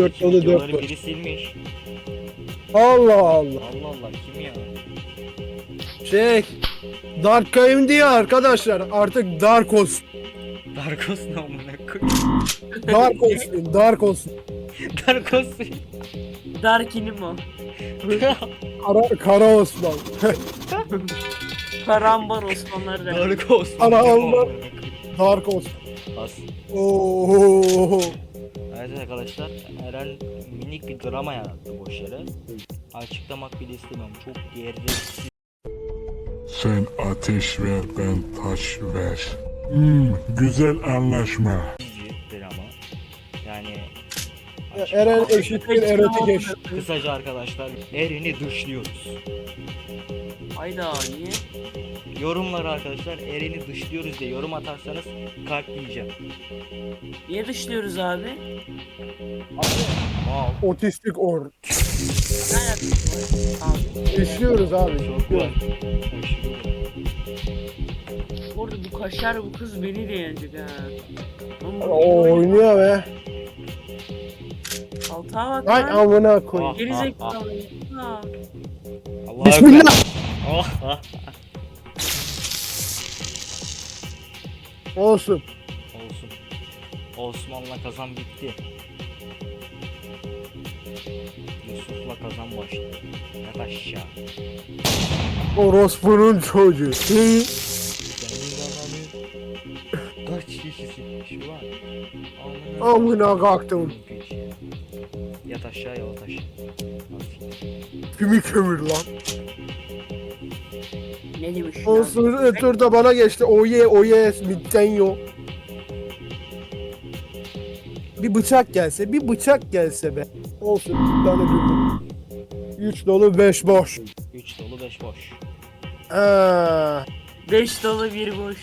dört dolu dört Videoları boş. biri silmiş. Allah Allah. Allah Allah kim ya? Şey. Dark Game diye arkadaşlar artık Dark olsun. Darkos ne amına koyayım? Dark olsun. Dark olsun. Darkos. Darkinim o. Kara, Kara Osman. Karambar Osmanlar der. Darkos. Ana Allah. Dark olsun. As. Oo. Arkadaşlar Eren minik bir drama yarattı boş yere. Açıklamak bile istemiyorum. Çok gereksiz Sen ateş ver, ben taş ver. Hmm, güzel anlaşma. bir drama. Yani Eren eşittir erotik eş. Kısaca arkadaşlar Eren'i dışlıyoruz. Hayda niye? Yorumlara arkadaşlar Eren'i dışlıyoruz diye yorum atarsanız kalp diyeceğim. Niye dışlıyoruz abi? Wow. Otistik or. Yapıyorsun abi? Abi. Var. Orada bu kaşar bu kız beni de yenecek ha. Oo, oynuyor be. Altığa bak Ay lan. amına koyayım. Ah. Gerizekalı. Ha. Allah Bismillah. Olsun. Olsun. Osman'la kazan bitti. Yusuf'la kazan başladı. Yat aşağı. Orospu'nun çocuğu. Kaç kişisin şu an? Amına kalktım. Yat aşağı yat aşağı. Kimi kömür lan. Demiş ya? Olsun turda bana geçti. Oye oye midden yok. Bir bıçak gelse, bir bıçak gelse be. Olsun bir tane dürbün. 3 dolu 5 boş. 3 dolu 5 boş. Aa, Beş dolu bir boş.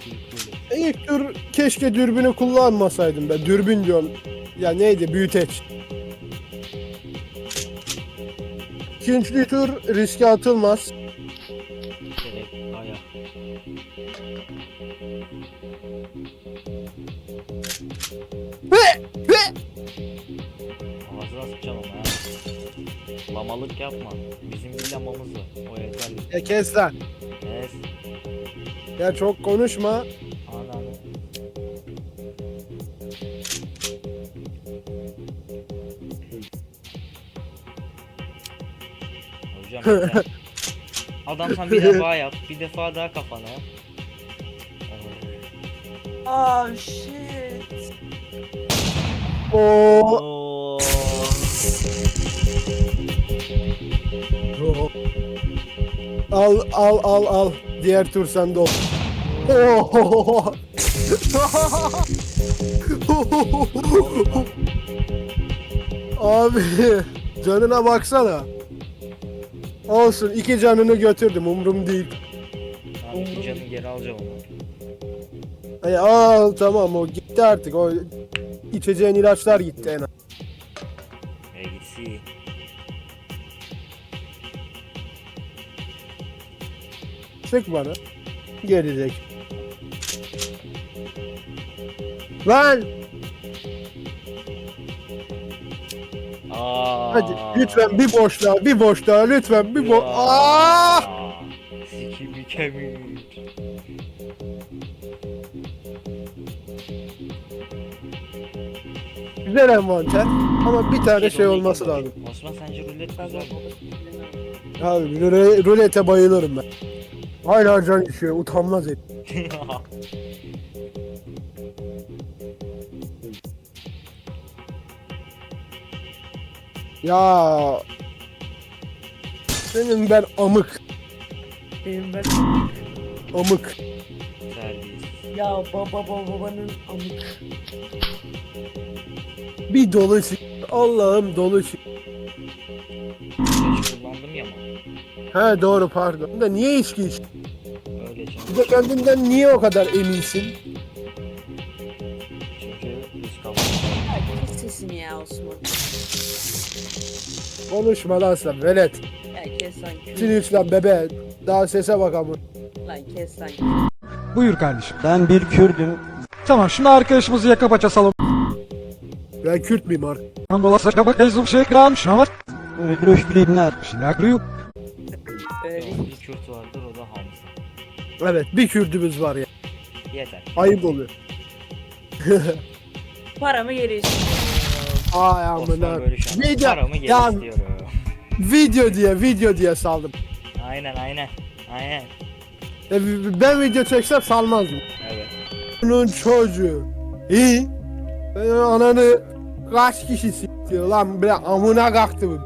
Tilkuli. ilk tur keşke dürbünü kullanmasaydım ben. Dürbün diyorum. Ya neydi büyüteç. İkinci tur riske atılmaz. Direkt aya. Ağzına sıçacağım ama ha. Lamalık yapma. Bizim bir lamamız var. O yeterli. ya kes lan. Evet. Ya çok konuşma. Hocam yeter. Adam sen bir defa yap. Bir defa daha kafana yap. Oh shit. Oo. Oo. Al al al al. Diğer tur sende ol. Oo. Abi canına baksana. Olsun iki canını götürdüm umrum değil. Tamam iki canı geri alacağım. Ay, al tamam o gitti artık o içeceğin ilaçlar gitti en az. E gitsin. Çık bana. Gelecek. Lan hadi lütfen bir boş daha bir boş daha lütfen bir boş. Aa! Sikimi kemir. Güzel envanter ama bir tane şey olması lazım. Osman sence rulet mi? Abi rule- rulete bayılırım ben. Hala can işiyor utanmaz et. Ya senin ben amık Benim ben amık. Terbiyesiz. ya baba baba babanın amık. Bir dolu. Allah'ım dolu kullandım ya ama. He doğru pardon. Da niye içki iç? Öyle canım. Bir de kendinden niye o kadar eminsin? Konuşma lan sen velet. Ya kes lan. Sinüs lan bebe. Daha sese bak ama. Lan kes lan Buyur kardeşim. Ben bir Kürdüm. Tamam şimdi arkadaşımızı yaka paça salon. Ben Kürt miyim artık? Angola saçma bak ezum şey kram şamat. Öldürüş bilimler. Şinaklı Öyle değil. Bir Kürt vardır o da Hamza. Evet bir Kürdümüz var ya. Yeter. Ayıp oluyor. Paramı geri istiyorum. Ay amına. Osman böyle şu an. Video, Paramı geri ya, istiyorum. video diye video diye saldım. Aynen aynen. Aynen. E, ben video çeksem salmazdım. Evet. Bunun çocuğu. İyi. Ben ananı kaç kişi sikiyor lan bre amına kalktım.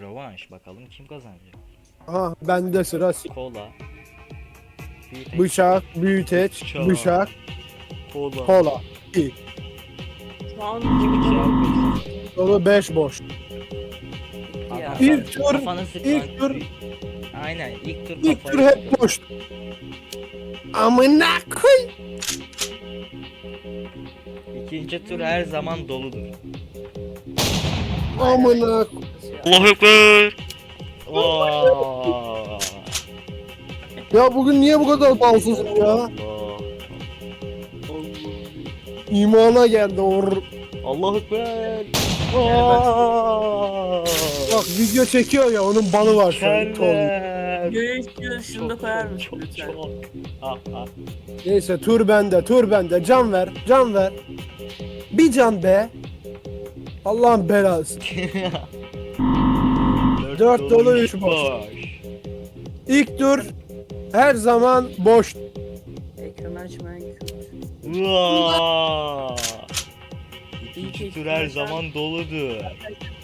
Rövanş bakalım kim kazanacak. Aha bende sıra s- Kola. Büyüteç, bıçak, büyüteç, Bıçak. bıçak, Kola. kola. İyi. Şu an İki bıçağı koysun. Dolu 5 boş. ya. İlk Adam tur- kafanı sık ilk lan. tur- Aynen ilk tur İlk tur kafayı hep boş. Amına koy. İkinci tur her zaman doludur. Amına koy. Allahu Ekber. Oo. Ya bugün niye bu kadar balsızım ya? Allah. İmana geldi or. Allahu Ekber. Bak video çekiyor ya onun balı var şu an. Tol. Keller. Göğüs şunu da koyar mısın Çok lütfen? Ah ah. Neyse tur bende tur bende can ver can ver. Bir can be. Allah'ın belası. Dört dolu, üç boş. İlk tur her zaman boş. Ekran açmayan İlk tur her zaman doludur.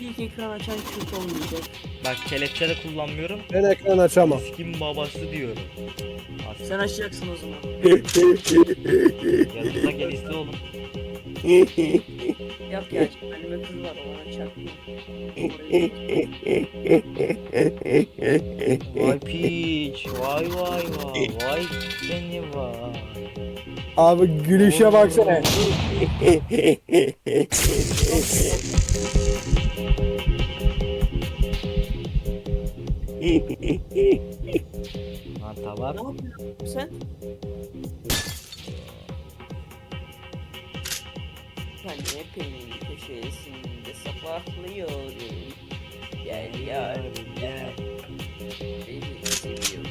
İlk ekran açan Kürt olmayacak. Bak kelepçe de kullanmıyorum. Ben ekran açamam. Kim babası diyorum. As- Sen açacaksın o zaman. Yanımıza gel iste oğlum. Yap ya. Anime kız var ona çarpma. Vay piç. Vay vay vay. Vay seni vay. Abi gülüşe baksana. Manta var. Ne yapıyorsun sen? Kanepenin köşesinde sabahlıyorum. Gel yar gel. Beni seviyorum.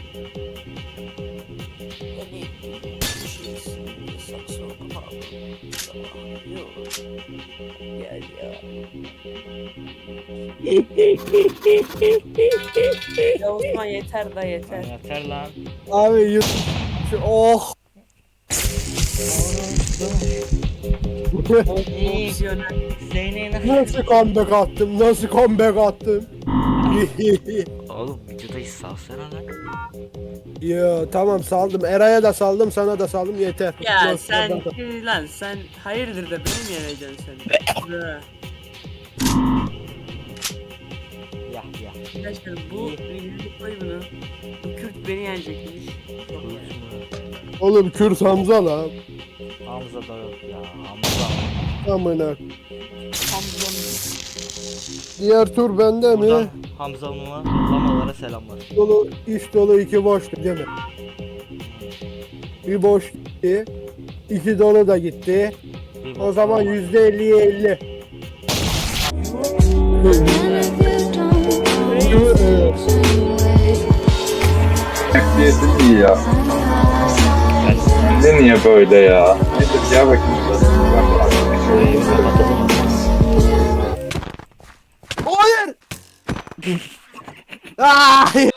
Kanepenin köşesinde saksofonum sabahlıyorum. Gel yar. ya Osman yeter da yeter. Yeter lan. Abi yut. Şu- Oh. Nasıl comeback attım? Nasıl comeback attım? Oğlum videodayız salsana lan. ya tamam saldım. Eray'a da saldım, sana da saldım yeter. Ya Nasıl- sen lan sen hayırdır da beni mi yeneceksin sen? Ya ya. Arkadaşlar bu videoyu koy bunu. Bu Kürt beni yenecekmiş. Oğlum Kürt Hamza lan. Hamza da yok ya. Hamza. Amına. Hamza'nın Diğer tur bende mi? Buradan Hamza'nıma lamalara selamlar. Dolu, iç dolu iki boştu değil mi? Bir boş gitti. İki dolu da gitti. Bir O zaman yüzde elliye elli. Yedim iyi ya. Bize niye böyle ya? Nedir ya bakayım. Hayır.